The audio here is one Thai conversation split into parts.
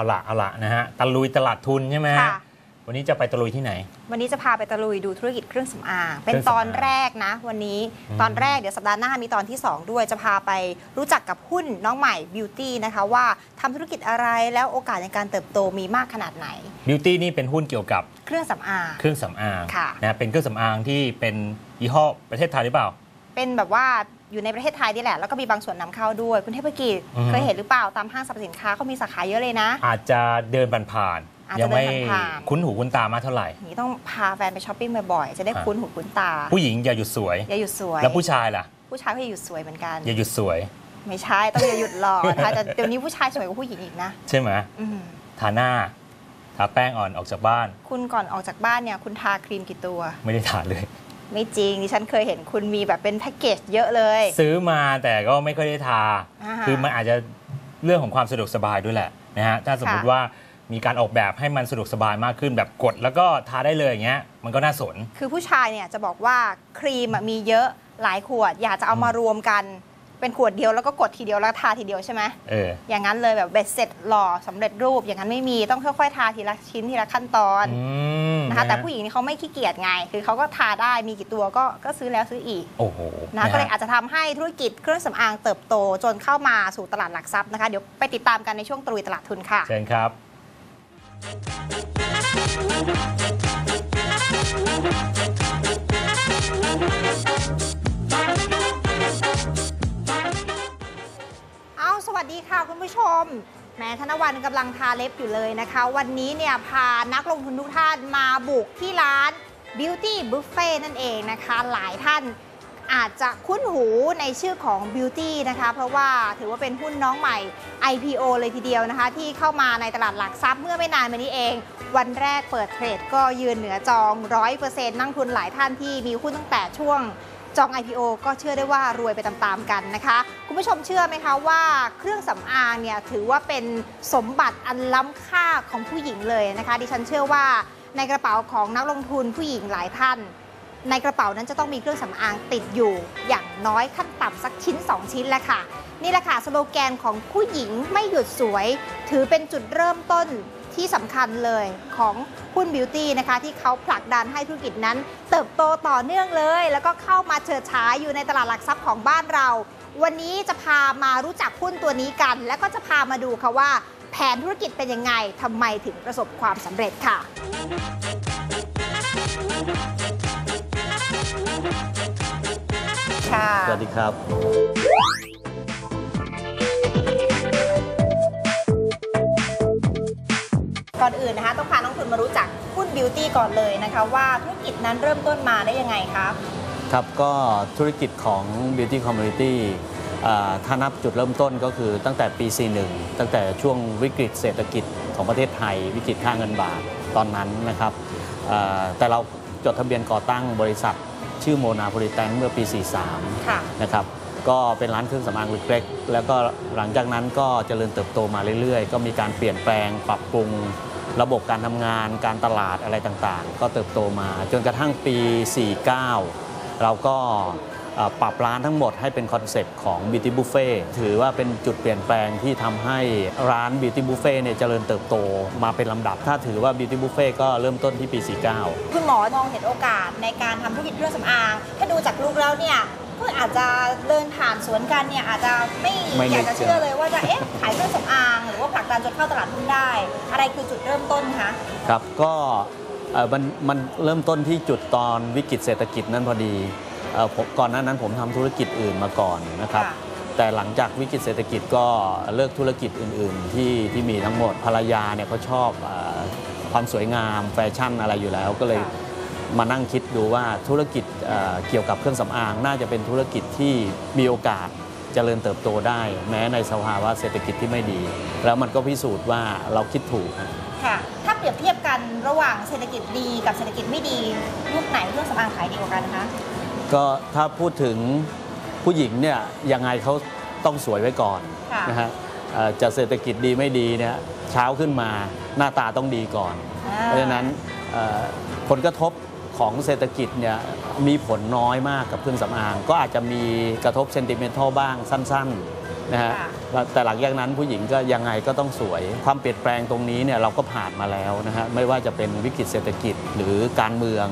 เอาละเอาละนะฮะตะลุยตลาดทุนใช่ไหมฮะค่ะ วันนี้จะไปตะลุยที่ไหน วันนี้จะพาไปตะลุยดูธุรกิจเครื่องสำอาง เป็นเครื่องสำอางตอนแรกนะ วันนี้อืม ตอนแรกเดี๋ยวสัปดาห์หน้ามีตอนที่ 2 ด้วยจะพาไปรู้จักกับหุ้นน้องใหม่บิวตี้นะคะว่าทำธุรกิจอะไรแล้วโอกาสในการเติบโตมีมากขนาดไหน บิวตี้นี่เป็นหุ้นเกี่ยวกับเครื่องสำอาง เครื่องสำอางค่ะ นะเป็นเครื่องสำอางที่เป็นยี่ห้อประเทศไทยหรือเปล่า เป็นแบบว่า อยู่ในประเทศไทยนี่แหละ แล้วก็มีบางส่วนนำเข้าด้วย คุณเทพกิจอือฮึเคยเห็นหรือเปล่าตามห้างสรรพสินค้าเขามีสาขาเยอะเลยนะ อาจจะเดินผ่านอาจๆจะยัไม่เดินผ่านๆคุ้นหูคุ้นตามากเท่าไหร่อย่างนี้ต้องพาแฟนไปช้อปปิ้งบ่อยๆ จะได้อะคุ้นหูคุ้นตา ผู้หญิงอย่าหยุดสวย อย่าหยุดสวย แล้วผู้ชายล่ะ ผู้ชายก็อย่าหยุดสวยเหมือนกัน อย่าหยุดสวย ไม่ใช่ ต้องอย่าหยุดหล่อนะคะแต่เดี๋ยวนี้ผู้ชายสวยกว่าผู้หญิงอีกนะ ใช่ไหมอืมทาหน้า ทาแป้งอ่อนออกจากบ้าน คุณก่อนออกจากบ้านเนี่ย คุณทาครีมกี่ตัว ไม่ได้ทาเลย ไม่จริงดิฉันเคยเห็นคุณมีแบบเป็นแพ็กเกจเยอะเลย ซื้อมาแต่ก็ไม่ค่อยได้ทาอ่าคือมันอาจจะเรื่องของความสะดวกสบายด้วยแหละนะฮะถ้าสมมติค่ะว่ามีการออกแบบให้มันสะดวกสบายมากขึ้นแบบกด แล้วก็ทาได้เลยอย่างเงี้ยมันก็น่าสน คือผู้ชายเนี่ยจะบอกว่าครีมอะมีเยอะหลายขวด อยากจะเอามารวมกัน เป็นขวดเดียวแล้วก็กดทีเดียวแล้วทาทีเดียวใช่ไหมเออ อย่างนั้นเลยแบบเบ็ดเสร็จหล่อสำเร็จรูปอย่างนั้นไม่มีต้องค่อยๆทาทีละชิ้นทีละขั้นตอนอืมนะคะแต่ผู้หญิงนี่เขาไม่ขี้เกียจไง คือเขาก็ทาได้มีกี่ตัวก็ก็ซื้อแล้วซื้ออีก โอ้โหนะก็เลยฮอาจจะทำให้ธุรกิจเครื่องสำอางเติบโตจนเข้ามาสู่ตลาดหลักทรัพย์นะคะ เดี๋ยวไปติดตามกันในช่วงตรุยตลาดทุนค่ะ เชิญครับเอ คุณผู้ชมแม้ธนวันกำลังทาเล็บอยู่เลยนะคะ วันนี้เนี่ยพานักลงทุนทุกท่านมาบุกที่ร้าน Beauty Buffet นั่นเองนะคะ หลายท่านอาจจะคุ้นหูในชื่อของ Beauty นะคะ เพราะว่าถือว่าเป็นหุ้นน้องใหม่ IPO เลยทีเดียวนะคะ ที่เข้ามาในตลาดหลักทรัพย์เมื่อไม่นานมานี้เอง วันแรกเปิดเทรดก็ยืนเหนือจอง 100%นั่งทุนหลายท่านที่มีหุ้นตั้งแต่ช่วง จอง IPO ก็เชื่อได้ว่ารวยไปตามๆกันนะคะ คุณผู้ชมเชื่อไหมคะว่าเครื่องสำอางเนี่ยถือว่าเป็นสมบัติอันล้ำค่าของผู้หญิงเลยนะคะ ดิฉันเชื่อว่าในกระเป๋าของนักลงทุนผู้หญิงหลายท่าน ในกระเป๋านั้นจะต้องมีเครื่องสำอางติดอยู่ อย่างน้อยขั้นต่ำสักชิ้น 2 ชิ้นแหละค่ะ นี่แหละค่ะสโลแกนของผู้หญิงไม่หยุดสวย ถือเป็นจุดเริ่มต้น ที่สำคัญเลยของหุ้นบิวตี้นะคะ ที่เขาผลักดันให้ธุรกิจนั้น เติบโตต่อเนื่องเลย แล้วก็เข้ามาเฉิดฉายอยู่ในตลาดหลักทรัพย์ของบ้านเรา วันนี้จะพามารู้จักหุ้นตัวนี้กัน แล้วก็จะพามาดูค่ะว่า แผนธุรกิจเป็นยังไงทำไมถึงประสบความสำเร็จค่ะค่ะ สวัสดีครับ ก่อนอื่นนะคะ ต้องพาน้องคุณมารู้จักหุ้นบิวตี้ก่อนเลยนะคะ ว่าธุรกิจนั้นเริ่มต้นมาได้ยังไงครับครับก็ธุรกิจของ Beauty Community อ่าถ้านับจุดเริ่มต้นก็คือตั้งแต่ปี 41 ตั้งแต่ช่วงวิกฤตเศรษฐกิจของประเทศไทย วิกฤตค่าเงินบาทตอนนั้นนะครับอ่าแต่เราจดทะเบียนก่อตั้งบริษัทชื่อโมนาโพลิแตนเมื่อปี 43ค่ะนะครับก็เป็นร้านเครื่องสำอางเล็กๆแล้วก็หลังจากนั้นก็เจริญเติบโตมาเรื่อยๆ ก็มีการเปลี่ยนแปลงปรับปรุง ระบบการทำงานการตลาดอะไรต่างๆ ก็เติบโตมา จนกระทั่งปี 49 เราก็ปรับร้านทั้งหมดให้เป็นคอนเซปต์ของ Beauty Buffet ถือว่าเป็นจุดเปลี่ยนแปลงที่ทำให้ร้าน Beauty Buffet เนี่ยเจริญเติบโตมาเป็นลำดับ ถ้าถือว่า Beauty Buffet ก็เริ่มต้นที่ปี 49 คุณหมอมองเห็นโอกาสในการทำธุรกิจเครื่องสำอาง ถ้าดูจากลูกแล้วเนี่ยก็อาจจะเดินผ่านสวนกันเนี่ยอาจจะไม่ไมอยากจะเชื่อเลยว่าจะเอ๊ะขายเครื่องสำอางหรือว่าผลักดันจนเข้าตลาดหุ้นได้ อะไรคือจุดเริ่มต้นคะ ครับก็เอ่อมันมันเริ่มต้นที่จุดตอนวิกฤตเศรษฐกิจนั้นพอดีเอ่อผมก่อนหน้านั้นผมทำธุรกิจอื่นมาก่อนนะครับ ค่ะ แต่หลังจากวิกฤตเศรษฐกิจก็เลิกธุรกิจอื่น ๆ ที่ที่มีทั้งหมดภรรยาเนี่ยเขาชอบเออความสวยงามแฟชั่นอะไรอยู่แล้วก็เลยมานั่งคิดดูว่าธุรกิจเอ่อเกี่ยวกับเครื่องสำอางน่าจะเป็นธุรกิจที่มีโอกาสเจริญเติบโตได้ แม้ในสภาวะเศรษฐกิจที่ไม่ดี แล้วมันก็พิสูจน์ว่าเราคิดถูกค่ะ ถ้าเปรียบเทียบกันระหว่างเศรษฐกิจดีกับเศรษฐกิจไม่ดียุคไหนเครื่องสำอางขายดีกว่ากันคะก็ถ้าพูดถึงผู้หญิงเนี่ยยังไงเขาต้องสวยไว้ก่อนค่ะนะฮะเอ่อจะเศรษฐกิจดีไม่ดีเนี่ยเช้าขึ้นมาหน้าตาต้องดีก่อนอ่าเพราะฉะนั้นเอ่อผลกระทบ ของเศรษฐกิจเนี่ยมีผลน้อยมากกับเครื่องสำอาง ก็อาจจะมีกระทบเซนติเมนทัลบ้างสั้นๆนะฮะค่ะแล้วแต่หลังจากนั้นผู้หญิงก็ยังไงก็ต้องสวย ความเปลี่ยนแปลงตรงนี้เนี่ยเราก็ผ่านมาแล้วนะฮะไม่ว่าจะเป็นวิกฤตเศรษฐกิจหรือการเมือง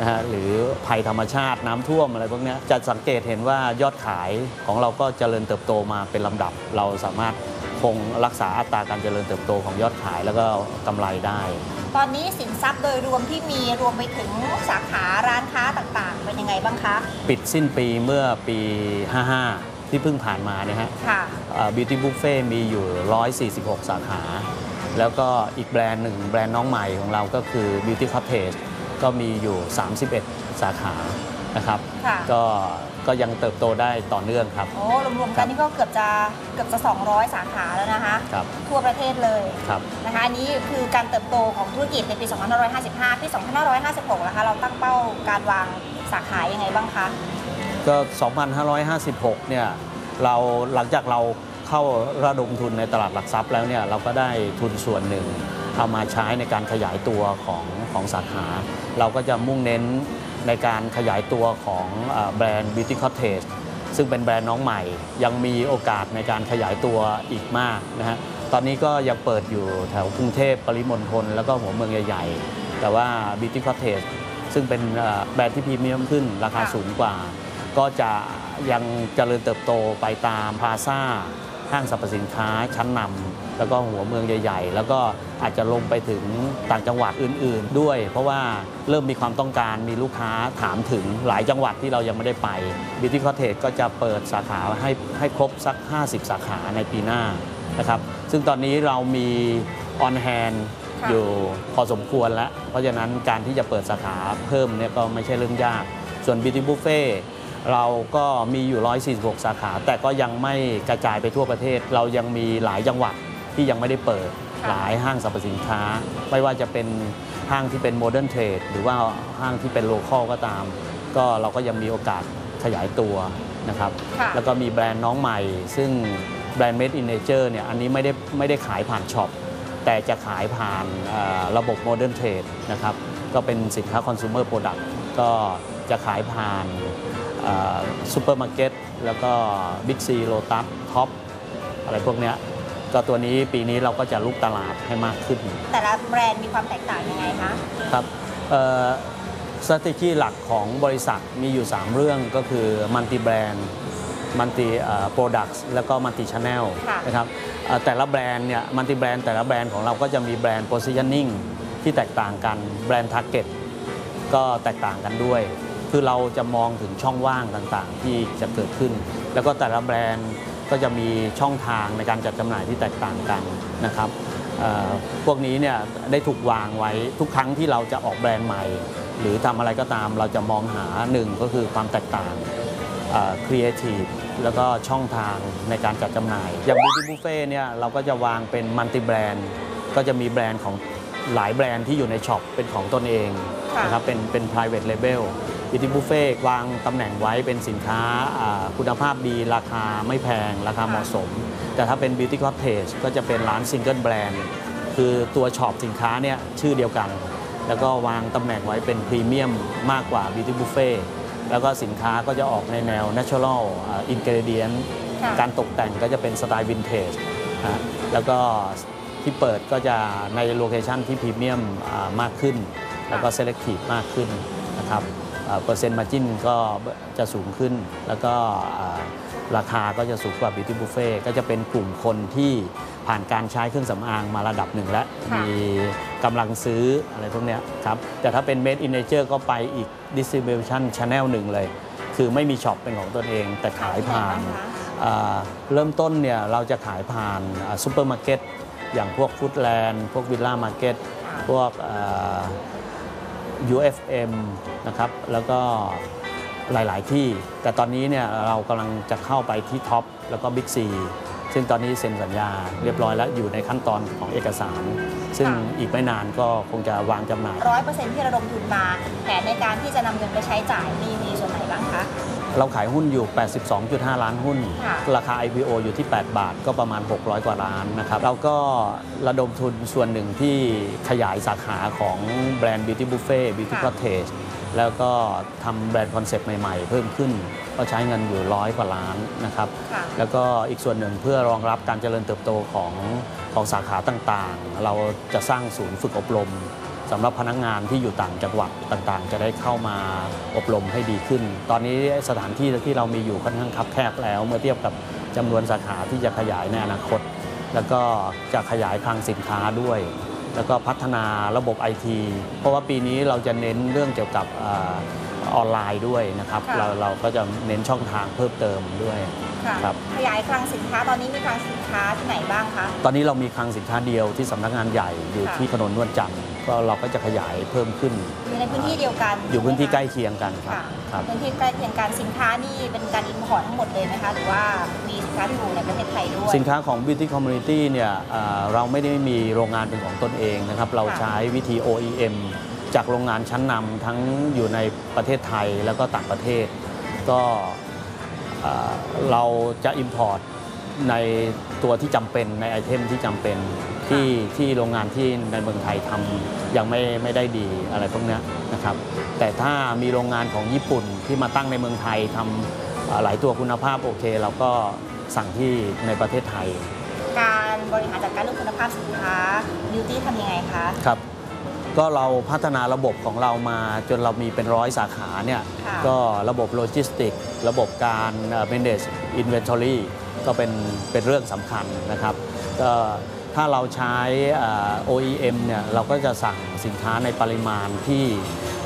นะฮะหรือภัยธรรมชาติน้ำท่วมอะไรพวกเนี้ยจะสังเกตเห็นว่ายอดขายของเราก็เจริญเติบโตมาเป็นลำดับเราสามารถ คงรักษาอัตราการเจริญเติบโตของยอดขายแล้วก็กำไรได้ ตอนนี้สินทรัพย์โดยรวมที่มีรวมไปถึงสาขาร้านค้าต่างๆ เป็นยังไงบ้างคะ ปิดสิ้นปีเมื่อปี 55 ที่เพิ่งผ่านมาเนี่ยฮะค่ะบิวตี้บุฟเฟ่มีอยู่ 146 สาขา แล้วก็อีกแบรนด์หนึ่งแบรนด์น้องใหม่ของเราก็คือ Beauty Cottage ก็มีอยู่ 31 สาขานะครับค่ะก็ ก็ยังเติบโตได้ต่อเนื่องครับ โอ้รวมๆกันนี่ก็เกือบจะเกือบจะ 200 สาขาแล้วนะคะครับทั่วประเทศเลยครับนะคะอันนี้คือการเติบโตของธุรกิจในปี 2555 ปี 2556นะคะเราตั้งเป้าการวางสาขายังไงบ้างคะก็ 2,556 เนี่ยเราหลังจากเราเข้าระดมทุนในตลาดหลักทรัพย์แล้วเนี่ยเราก็ได้ทุนส่วนหนึ่งเอามาใช้ในการขยายตัวของของสาขา เราก็จะมุ่งเน้น ในการขยายตัวของแบรนด์ Beauty Cottage ซึ่งเป็นแบรนด์น้องใหม่ ยังมีโอกาสในการขยายตัวอีกมากนะฮะตอนนี้ก็ยังเปิดอยู่แถวกรุงเทพปริมณฑลแล้วก็หัวเมืองใหญ่ๆ แต่ว่า Beauty Cottage ซึ่งเป็นแบรนด์ที่พรีเมียมขึ้นราคาสูงกว่า ก็จะยังเจริญเติบโตไปตามพาซ่า ห้างสรรพสินค้าชั้นนำแล้วก็หัวเมืองใหญ่ๆ แล้วก็อาจจะลงไปถึงต่างจังหวัดอื่นๆ ด้วย เพราะว่าเริ่มมีความต้องการมีลูกค้าถามถึงหลายจังหวัดที่เรายังไม่ได้ไป Beauty Cottage ก็จะเปิดสาขาให้ให้ครบสัก 50 สาขาในปีหน้านะครับซึ่งตอนนี้เรามี on hand ค่ะอยู่พอสมควรแล้ว เพราะฉะนั้นการที่จะเปิดสาขาเพิ่มเนี่ยก็ไม่ใช่เรื่องยาก ส่วน Beauty Buffet เราก็มีอยู่ 146 สาขา แต่ก็ยังไม่กระจายไปทั่วประเทศ เรายังมีหลายจังหวัดที่ยังไม่ได้เปิดค่ะหลายห้างสรรพสินค้า ไม่ว่าจะเป็นห้างที่เป็นโมเดิร์นเทรดหรือว่าห้างที่เป็นโลคอลก็ตาม ก็เราก็ยังมีโอกาสขยายตัวนะครับค่ะแล้วก็มีแบรนด์น้องใหม่ ซึ่งแบรนด์ Made in Nature เนี่ย อันนี้ไม่ได้ไม่ได้ขายผ่านช็อป แต่จะขายผ่านเอ่อระบบ Modern Trade นะครับ ก็เป็นสินค้า Consumer Product ก็จะขายผ่าน ซูเปอร์มาร์เก็ตแล้วก็ Big C Lotus Top อะไรพวกเนี้ยก็ตัวนี้ปีนี้เราก็จะลุกตลาดให้มากขึ้น แต่ละแบรนด์มีความแตกต่างยังไงคะครับสต r a t e g y หลักของบริษัทมีอยู่ 3 เรื่องก็คือ Multi Brand Multi Products แล้วก็ Multi Channel ค่ะนะครับเอ่อแต่ละแบรนด์เนี่ย Multi Brand แต่ละแบรนด์ของเราก็จะมีแบรนด์ Positioning ที่แตกต่างกันแบรนด์ Target ก็แตกต่างกันด้วย คือเราจะมองถึงช่องว่างต่างๆ ที่จะเกิดขึ้น แล้วก็แต่ละแบรนด์ก็จะมีช่องทางในการจัดจำหน่ายที่แตกต่างกันนะครับเอ่อพวกนี้เนี่ยได้ถูกวางไว้ทุกครั้งที่เราจะออกแบรนด์ใหม่ หรือทำอะไรก็ตามเราจะมองหาหนึ่งก็คือความแตกต่างครีเอทีฟแล้วก็ช่องทางในการจัดจำหน่าย อย่าง Beauty Buffet เนี่ยเราก็จะวางเป็นมัลติแบรนด์ก็จะมีแบรนด์ของหลายแบรนด์ที่อยู่ในช็อปเป็นของตนเองค่ะนะครับเป็นเป็น private label Beauty Buffet วางตำแหน่งไว้เป็นสินค้าอ่าคุณภาพดีราคาไม่แพง ราคาเหมาะสม แต่ถ้าเป็น Beauty Cottage ก็จะเป็นร้านซิงเกิลแบรนด์คือตัวช็อปสินค้าเนี่ยชื่อเดียวกัน แล้วก็วางตำแหน่งไว้เป็นพรีเมียมมากกว่า Beauty Buffet แล้วก็สินค้าก็จะออกในแนว natural อ่า ingredient ค่ะการตกแต่งก็จะเป็นสไตล์วินเทจนะแล้วก็ที่เปิดก็จะในโลเคชันที่พรีเมียมอ่ามากขึ้น แล้วก็เซเล c ทีฟมากขึ้นนะครับอ่า เปอร์เซ็นต์มาจินก็จะสูงขึ้น แล้วก็อ่าราคาก็จะสูงกว่า Beauty Buffet ก็จะเป็นกลุ่มคนที่ผ่านการใช้เครื่องสำอางมาระดับหนึ่งแล้วค่ะมีกำลังซื้ออะไรพวกเนี้ยครับ แต่ถ้าเป็น Made in Nature ก็ไปอีก distribution channel หนึ่งเลย คือไม่มีช็อปเป็นของตนเอง แต่ขายผ่านอ่าเริ่มต้นเนี่ยเราจะขายผ่านซูเปอร์มาร์เก็ตอย่างพวกฟู้ดแลนด์พวกวิลล่ามาร์เก็ตพวกอ่า UFM นะครับแล้วก็หลาย ๆ ที่ แต่ตอนนี้เนี่ยเรากำลังจะเข้าไปที่ท็อปแล้วก็บิ๊กซีซึ่งตอนนี้เซ็นสัญญาเรียบร้อยแล้วอยู่ในขั้นตอนของเอกสาร ซึ่งค่ะอีกไม่นานก็คงจะวางจำหน่ายร้อยเปอร์เซ็นต์ที่ระดมทุนมา แผนในการที่จะนำเงินไปใช้จ่ายมีมีส่วนไหนบ้างคะ เราขายหุ้นอยู่ 82.5 ล้านหุ้นค่ะราคา IPO อยู่ที่ 8 บาทก็ประมาณ 600 กว่าล้านนะครับเราก็ระดมทุนส่วนหนึ่งที่ขยายสาขาของแบรนด์ Beauty Buffet Beauty ค่ะ Cottage แล้วก็ทำแบรนด์คอนเซปต์ใหม่ๆ เพิ่มขึ้น ก็ใช้เงินอยู่ร้อยกว่าล้านนะครับค่ะแล้วก็อีกส่วนหนึ่งเพื่อรองรับการเจริญเติบโตของของสาขาต่างๆ เราจะสร้างศูนย์ฝึกอบรม สำหรับพนักงานที่อยู่ต่างจังหวัดต่างๆ จะได้เข้ามาอบรมให้ดีขึ้น ตอนนี้สถานที่ที่เรามีอยู่ค่อนข้างคับแคบแล้ว เมื่อเทียบกับจำนวนสาขาที่จะขยายในอนาคต แล้วก็จะขยายคลังสินค้าด้วย แล้วก็พัฒนาระบบไอทีเพราะว่าปีนี้เราจะเน้นเรื่องเกี่ยวกับอาออนไลน์ด้วยนะครับค่ะเราเราก็จะเน้นช่องทางเพิ่มเติมด้วย ค่ะครับ ขยายคลังสินค้าตอนนี้มีคลังสินค้าที่ไหนบ้างคะ ตอนนี้เรามีคลังสินค้าเดียวที่สำนักงานใหญ่อยู่ค่ะ ที่ถนนนวลจันทร์ก็เราก็จะขยายเพิ่มขึ้น อยู่ในพื้นที่เดียวกันอยู่พื้นที่ใกล้ช่ไหมเคียงกันคะครับค่ะครับ พื้นที่ใกล้เคียงกันสินค้านี่เป็นการอินพอร์ตทั้งหมดเลยไหมคะ หรือว่ามีสินค้าที่อยู่ในประเทศไทยด้วย สินค้าของ Beauty Community เนี่ยอ่าเราไม่ได้มีโรงงานเป็นของตนเองนะครับ เราค่ะใช้วิธี OEM จากโรงงานชั้นนำทั้งอยู่ในประเทศไทยแล้วก็ต่างประเทศ ก็อ่า เราจะ Import ในตัวที่จำเป็นในไอเทมที่จำเป็นที่ที่โรงงานที่ในเมืองไทยทำยังไม่ไม่ได้ดีอะไรพวกเนี้ยนะครับแต่ถ้ามีโรงงานของญี่ปุ่นที่มาตั้งในเมืองไทยทำอ่าหลายตัวคุณภาพโอเค เราก็สั่งที่ในประเทศไทย การบริหารจัดการเรื่องคุณภาพสินค้าบิวตี้ทำยังไงคะครับ ก็เราพัฒนาระบบของเรามาจนเรามีเป็นร้อยสาขาเนี่ยค่ะก็ระบบโลจิสติก ระบบการเอ่อ manage inventory ก็เป็นเป็นเรื่องสำคัญนะครับก็ถ้าเราใช้เอ่อ OEM เนี่ยเราก็จะสั่งสินค้าในปริมาณที่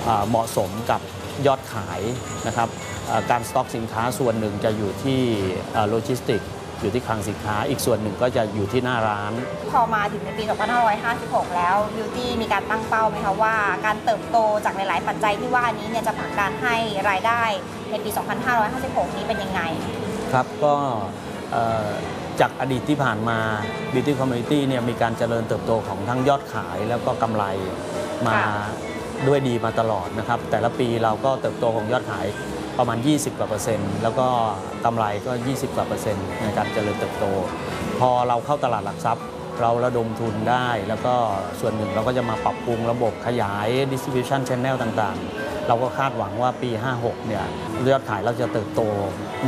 เอ่อเหมาะสมกับยอดขายนะครับเอ่อการสต็อกสินค้าส่วนหนึ่งจะอยู่ที่โลจิสติก อยู่ที่คลังสินค้า อีกส่วนหนึ่งก็จะอยู่ที่หน้าร้าน พอมาถึงในปี 2556 แล้วบิวตี้มีการตั้งเป้าไหมคะว่าการเติบโตจากหลาย ๆ ปัจจัยที่ว่านี้เนี่ยจะผลักดันให้รายได้ในปี 2556 นี้เป็นยังไง ครับก็เอ่อจากอดีตที่ผ่านมา Beauty Community เนี่ยมีการเจริญเติบโตของทั้งยอดขายแล้วก็กำไรมาค่ะด้วยดีมาตลอดนะครับ แต่ละปีเราก็เติบโตของยอดขาย ประมาณ 20 กว่าเปอร์เซ็นต์ แล้วก็กำไรก็ 20 กว่าเปอร์เซ็นต์ในการเจริญเติบโต พอเราเข้าตลาดหลักทรัพย์ เราระดมทุนได้ แล้วก็ส่วนหนึ่งเราก็จะมาปรับปรุงระบบขยาย distribution channel ต่างๆ เราก็คาดหวังว่าปี 56 เนี่ยยอดขายเราจะเติบโต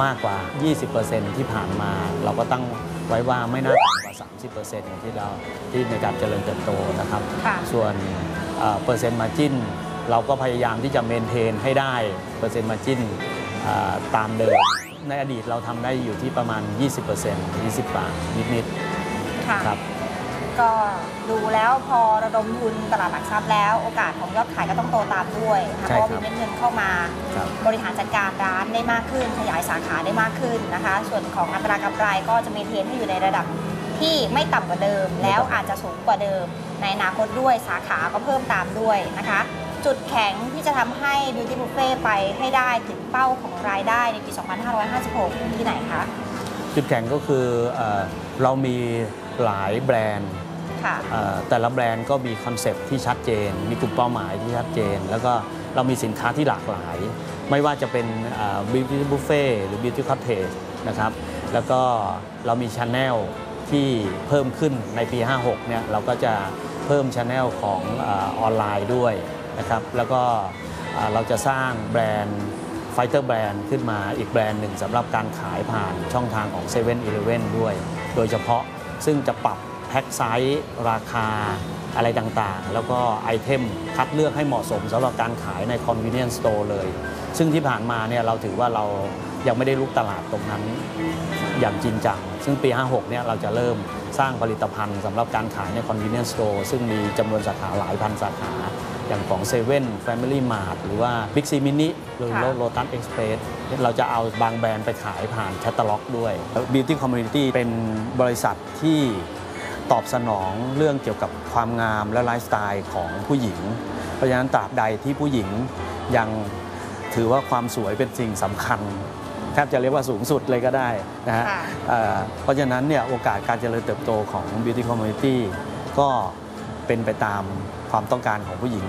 มากกว่า 20%ที่ผ่านมา เราก็ตั้งไว้ว่าไม่น่าต่ำกว่า 30%ที่เราที่ในการเจริญเติบโตนะครับค่ะส่วนเอ่อเปอร์เซ็นต์มาจิ้น เราก็พยายามที่จะเมนเทนให้ได้เปอร์เซ็นต์มาจิ้นตามเดิม ในอดีตเราทำได้อยู่ที่ประมาณ 20% 20บาทนิดค่ะๆครับก็ดูแล้วพอระดมทุนตลาดหลักทรัพย์แล้ว โอกาสของยอดขายก็ต้องโตตามด้วยนะคะใช่เพราะครัว่าบมีเม็ดเงินเข้ามาครับบริหารจัดการร้านได้มากขึ้น ขยายสาขาได้มากขึ้นนะคะ ส่วนของอัตรากำไรก็จะเมนเทนให้อยู่ในระดับที่ไม่ต่ำกว่าเดิม แล้วอาจจะสูงกว่าเดิม ในอนาคตด้วยสาขาก็เพิ่มตามด้วยนะคะ จุดแข็งที่จะทำให้ Beauty Buffet ไปให้ได้ถึงเป้าของรายได้ในปี 2556อยู่ที่ไหนคะ จุดแข็งก็คือเออเรามีหลายแบรนด์ค่ะ เอ่อแต่ละแบรนด์ก็มีคอนเซปต์ที่ชัดเจน มีกลุ่มเป้าหมายที่ชัดเจน แล้วก็เรามีสินค้าที่หลากหลาย ไม่ว่าจะเป็นบิวตี้บุฟเฟ่หรือบิวตี้คอ t เทจนะครับ แล้วก็เรามีช n แนลที่เพิ่มขึ้นในปี 56 เนี่ย เราก็จะเพิ่มช n แนลของเออนไลน์ด้วย นะครับแล้วก็เราจะสร้างแบรนด์ไฟเตอร์แบรนด์ขึ้นมาอีกแบรนด์หนึ่งสำหรับการขายผ่านช่องทางของ7 e เ e ่ e อด้วย โดยเฉพาะซึ่งจะปรับแพ็คไซส์ราคาอะไรต่างๆ แล้วก็ไอเทมคัดเลือกให้เหมาะสมสำหรับการขายใน convenience store เลย ซึ่งที่ผ่านมาเนี่ยเราถือว่าเรายังไม่ได้ลุกตลาดตรงนั้นอย่างจริงจัง ซึ่งปี 56 เนี่ยเราจะเริ่มสร้างผลิตภัณฑ์สำหรับการขายใน convenience store ซึ่งมีจำนวนสาขาหลายพันสาขา อย่างของ7 Family Mart หรือว่า Big C Mini หรือค่ะ Lotus Express เราจะเอาบางแบรนด์ไปขายผ่านแคตตาล็อกด้วย Beauty Community เป็นบริษัทที่ตอบสนองเรื่องเกี่ยวกับความงามและไลฟ์สไตล์ของผู้หญิง เพราะฉะนั้นตราบใดที่ผู้หญิงยังถือว่าความสวยเป็นสิ่งสำคัญแทบจะเรียกว่าสูงสุดเลยก็ได้นะฮะ ค่ะ เอ่อเพราะฉะนั้นเนี่ยโอกาสการเจริญเติบโตของ Beauty Community ก็เป็นไปตามความต้องการของผู้หญิง